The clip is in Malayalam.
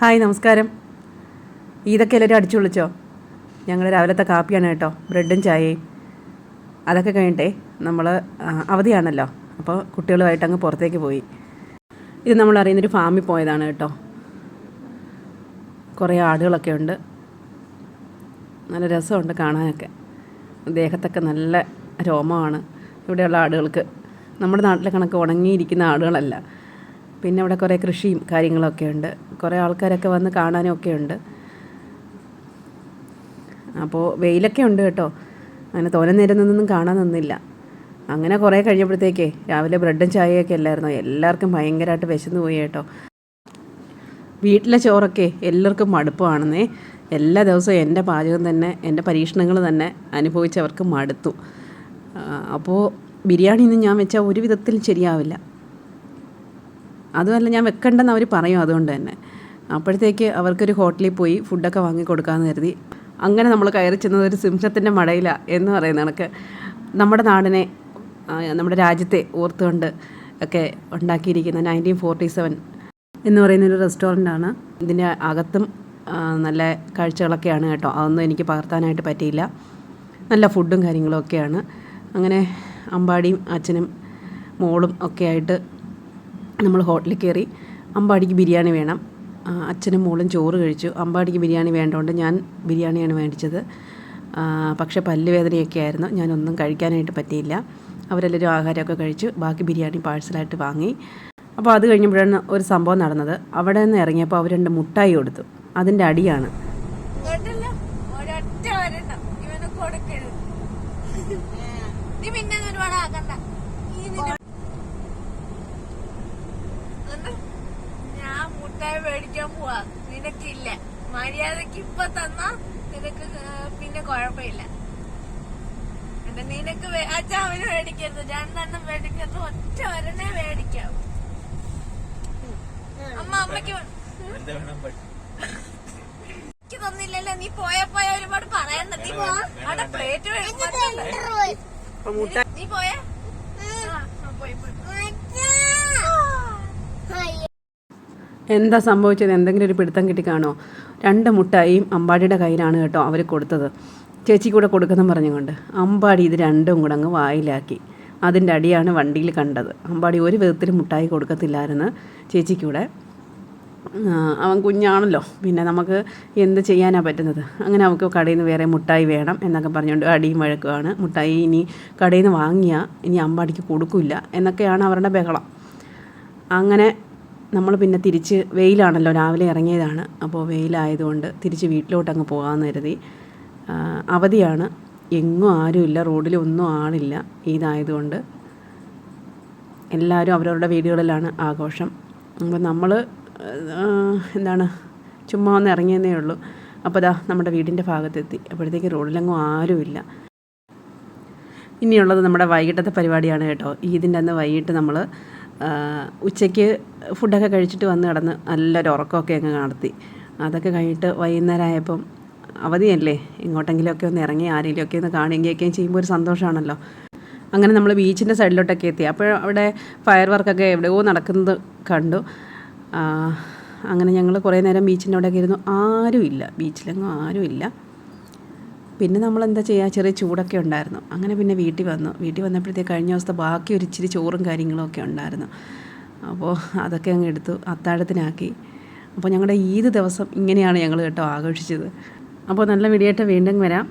ഹായ് നമസ്കാരം. ഇതൊക്കെ എല്ലാവരും അടിച്ചു വിളിച്ചോ ഞങ്ങൾ രാവിലത്തെ കാപ്പിയാണ് കേട്ടോ ബ്രെഡും ചായയും. അതൊക്കെ കഴിഞ്ഞിട്ടേ നമ്മൾ അവധിയാണല്ലോ. അപ്പോൾ കുട്ടികളുമായിട്ട് അങ്ങ് പുറത്തേക്ക് പോയി. ഇത് നമ്മൾ അറിയുന്നൊരു ഫാമിൽ പോയതാണ് കേട്ടോ. കുറേ ആടുകളൊക്കെ ഉണ്ട്. നല്ല രസമുണ്ട് കാണാനൊക്കെ. ദേഹത്തൊക്കെ നല്ല രോമമാണ്. ഇവിടെയുള്ള ആടുകൾക്ക്. നമ്മുടെ നാട്ടിലെ കണക്ക് ഉണങ്ങിയിരിക്കുന്ന ആടുകളല്ല. പിന്നെ അവിടെ കുറേ കൃഷിയും കാര്യങ്ങളൊക്കെ ഉണ്ട്. കുറേ ആൾക്കാരൊക്കെ വന്ന് കാണാനും ഒക്കെ ഉണ്ട്. അപ്പോൾ വെയിലൊക്കെ ഉണ്ട് കേട്ടോ. അങ്ങനെ തോനെ നേരം നിന്നൊന്നും കാണാൻ നിന്നില്ല. അങ്ങനെ കുറേ കഴിഞ്ഞപ്പോഴത്തേക്കേ രാവിലെ ബ്രെഡും ചായയൊക്കെ അല്ലായിരുന്നോ? എല്ലാവർക്കും ഭയങ്കരമായിട്ട് വിശന്ന് പോയി കേട്ടോ. വീട്ടിലെ ചോറൊക്കെ എല്ലാവർക്കും മടുപ്പാണെന്നേ. എല്ലാ ദിവസവും എന്റെ പാചകം തന്നെ എന്റെ പരീക്ഷണങ്ങൾ തന്നെ അനുഭവിച്ചവർക്ക് മടുത്തു. അപ്പോൾ ബിരിയാണി ഒന്നും ഞാൻ വെച്ചാൽ ഒരു വിധത്തിൽ ശരിയാവില്ല. അതുമല്ല ഞാൻ വെക്കണ്ടെന്ന് അവർ പറയും അതുകൊണ്ട് തന്നെ. അപ്പോഴത്തേക്ക് അവർക്കൊരു ഹോട്ടലിൽ പോയി ഫുഡൊക്കെ വാങ്ങി കൊടുക്കാമെന്ന് കരുതി. അങ്ങനെ നമ്മൾ കയറി ചെന്നത് ഒരു സിംഹത്തിന്റെ മടയില എന്ന് പറയുന്ന കണക്ക്. നമ്മുടെ നാടിനെ നമ്മുടെ രാജ്യത്തെ ഓർത്തുകൊണ്ട് ഒക്കെ ഉണ്ടാക്കിയിരിക്കുന്ന നയന്റീൻ ഫോർട്ടി സെവൻ എന്ന് പറയുന്നൊരു റെസ്റ്റോറന്റാണ്. ഇതിന്റെ അകത്തും നല്ല കാഴ്ചകളൊക്കെയാണ് കേട്ടോ. അതൊന്നും എനിക്ക് പകർത്താനായിട്ട് പറ്റിയില്ല. നല്ല ഫുഡും കാര്യങ്ങളും ഒക്കെയാണ്. അങ്ങനെ അമ്പാടിയും അച്ഛനും മോളും ഒക്കെ ആയിട്ട് നമ്മൾ ഹോട്ടലിൽ കയറി അമ്പാടിക്ക് ബിരിയാണി വേണം. അച്ഛനും മോളും ചോറ് കഴിച്ചു. അമ്പാടിക്ക് ബിരിയാണി വേണ്ടതുകൊണ്ട് ഞാൻ ബിരിയാണിയാണ് മേടിച്ചത്. പക്ഷേ പല്ലുവേദനയൊക്കെ ആയിരുന്നു. ഞാനൊന്നും കഴിക്കാനായിട്ട് പറ്റിയില്ല. അവരെല്ലാവരും ആഹാരമൊക്കെ കഴിച്ചു. ബാക്കി ബിരിയാണി പാഴ്സലായിട്ട് വാങ്ങി. അപ്പോൾ അത് കഴിഞ്ഞപ്പോഴാണ് ഒരു സംഭവം നടന്നത്. അവിടെ നിന്ന് ഇറങ്ങിയപ്പോൾ അവർ രണ്ട് മുട്ടായി കൊടുത്തു. അതിന്റെ അടിയാണ്. പിന്നെ ഒരുപാട് ആക്കണ്ട ഈ നിന്നെ- എന്നിട്ട് മുട്ടായി മേടിക്കാൻ പോവാ. നിനക്കില്ല. മര്യാദയ്ക്ക് ഇപ്പൊ തന്നാ നിനക്ക് പിന്നെ കുഴപ്പമില്ല. എന്നിട്ട് നിനക്ക് അച്ഛാ അവന് മേടിക്കരുത്. രണ്ടെണ്ണം മേടിക്കരുത്. ഒറ്റ ഒരെണ്ണേ മേടിക്കാം അമ്മ അമ്മയ്ക്ക് എനിക്ക് തന്നില്ലല്ലോ. നീ പോയ പോയ ഒരുപാട് പറയണ്ട നീ പോ അവിടെ പ്ലേറ്റ് നീ പോയാ പോയി പോയി. എന്താ സംഭവിച്ചത്? എന്തെങ്കിലും ഒരു പിടുത്തം കിട്ടി കാണോ രണ്ട് മുട്ടായിയും അമ്പാടിയുടെ കയ്യിലാണ് കേട്ടോ അവർ കൊടുത്തത്. ചേച്ചി കൂടെ കൊടുക്കുന്ന പറഞ്ഞുകൊണ്ട് അമ്പാടി ഇത് രണ്ടും കൂടെ അങ്ങ് വായിലാക്കി. അതിന്റെ അടിയാണ് വണ്ടിയിൽ കണ്ടത്. അമ്പാടി ഒരു വിധത്തിൽ മുട്ടായി കൊടുക്കത്തില്ലായിരുന്നു ചേച്ചിക്കൂടെ. അവൻ കുഞ്ഞാണല്ലോ. പിന്നെ നമുക്ക് എന്ത് ചെയ്യാനാണ് പറ്റുന്നത്? അങ്ങനെ അവൾക്ക് കടയിൽ നിന്ന് വേറെ മുട്ടായി വേണം എന്നൊക്കെ പറഞ്ഞുകൊണ്ട് അടിയും വഴക്കുമാണ്. മുട്ടായി ഇനി കടയിൽ നിന്ന് വാങ്ങിയാൽ ഇനി അമ്പാടിക്ക് കൊടുക്കില്ല എന്നൊക്കെയാണ് അവരുടെ ബഹളം. അങ്ങനെ നമ്മൾ പിന്നെ തിരിച്ച് വെയിലാണല്ലോ രാവിലെ ഇറങ്ങിയതാണ്. അപ്പോൾ വെയിലായതുകൊണ്ട് തിരിച്ച് വീട്ടിലോട്ട് അങ്ങ് പോകാമെന്ന് കരുതി. അവധിയാണ്. എങ്ങും ആരുമില്ല റോഡിലൊന്നും ആളില്ല. ഇതായതുകൊണ്ട് എല്ലാവരും അവരവരുടെ വീടുകളിലാണ് ആഘോഷം. അപ്പോൾ നമ്മൾ എന്താണ് ചുമ്മാ ഒന്ന് ഇറങ്ങിയെന്നേ ഉള്ളൂ. അപ്പോൾ ദാ നമ്മുടെ വീടിന്റെ ഭാഗത്തെത്തി. അപ്പോഴത്തേക്ക് റോഡിലെങ്ങും ആരുമില്ല ഇനിയുള്ളത് നമ്മുടെ വൈകിട്ടത്തെ പരിപാടിയാണ് കേട്ടോ. ഈദിന്റെ അന്ന് വൈകിട്ട് നമ്മൾ ഉച്ചയ്ക്ക് ഫുഡൊക്കെ കഴിച്ചിട്ട് വന്ന് കിടന്ന് നല്ലൊരു ഉറക്കമൊക്കെ അങ്ങ് നടത്തി. അതൊക്കെ കഴിഞ്ഞിട്ട് വൈകുന്നേരം ആയപ്പം അവധിയല്ലേ? എങ്ങോട്ടെങ്കിലുമൊക്കെ ഒന്ന് ഇറങ്ങി ആരെങ്കിലുമൊക്കെ ഒന്ന് കാണുകയൊക്കെയും ചെയ്യുമ്പോൾ ഒരു സന്തോഷമാണല്ലോ. അങ്ങനെ നമ്മൾ ബീച്ചിന്റെ സൈഡിലോട്ടൊക്കെ എത്തി. അപ്പോൾ അവിടെ ഫയർ വർക്കൊക്കെ എവിടെയോ നടക്കുന്നത് കണ്ടു. അങ്ങനെ ഞങ്ങൾ കുറേ നേരം ബീച്ചിന്റെ അവിടെയൊക്കെ ഇരുന്നു. ആരുമില്ല. ബീച്ചിലെങ്ങും ആരുമില്ല. പിന്നെ നമ്മൾ എന്താ ചെയ്യുക ചെറിയ ചൂടൊക്കെ ഉണ്ടായിരുന്നു. അങ്ങനെ പിന്നെ വീട്ടിൽ വന്നു. വീട്ടിൽ വന്നപ്പോഴത്തേക്ക് കഴിഞ്ഞ ദിവസത്തെ ബാക്കി ഒരു ഇച്ചിരി ചോറും കാര്യങ്ങളൊക്കെ ഉണ്ടായിരുന്നു. അപ്പോൾ അതൊക്കെ അങ്ങ് എടുത്തു. അത്താഴത്തിനാക്കി. അപ്പോൾ ഞങ്ങളുടെ ഈദ് ദിവസം ഇങ്ങനെയാണ് ഞങ്ങൾ കേട്ടോ ആഘോഷിച്ചത്. അപ്പോൾ നല്ല വീഡിയോയിട്ട് വീണ്ടും വരാം.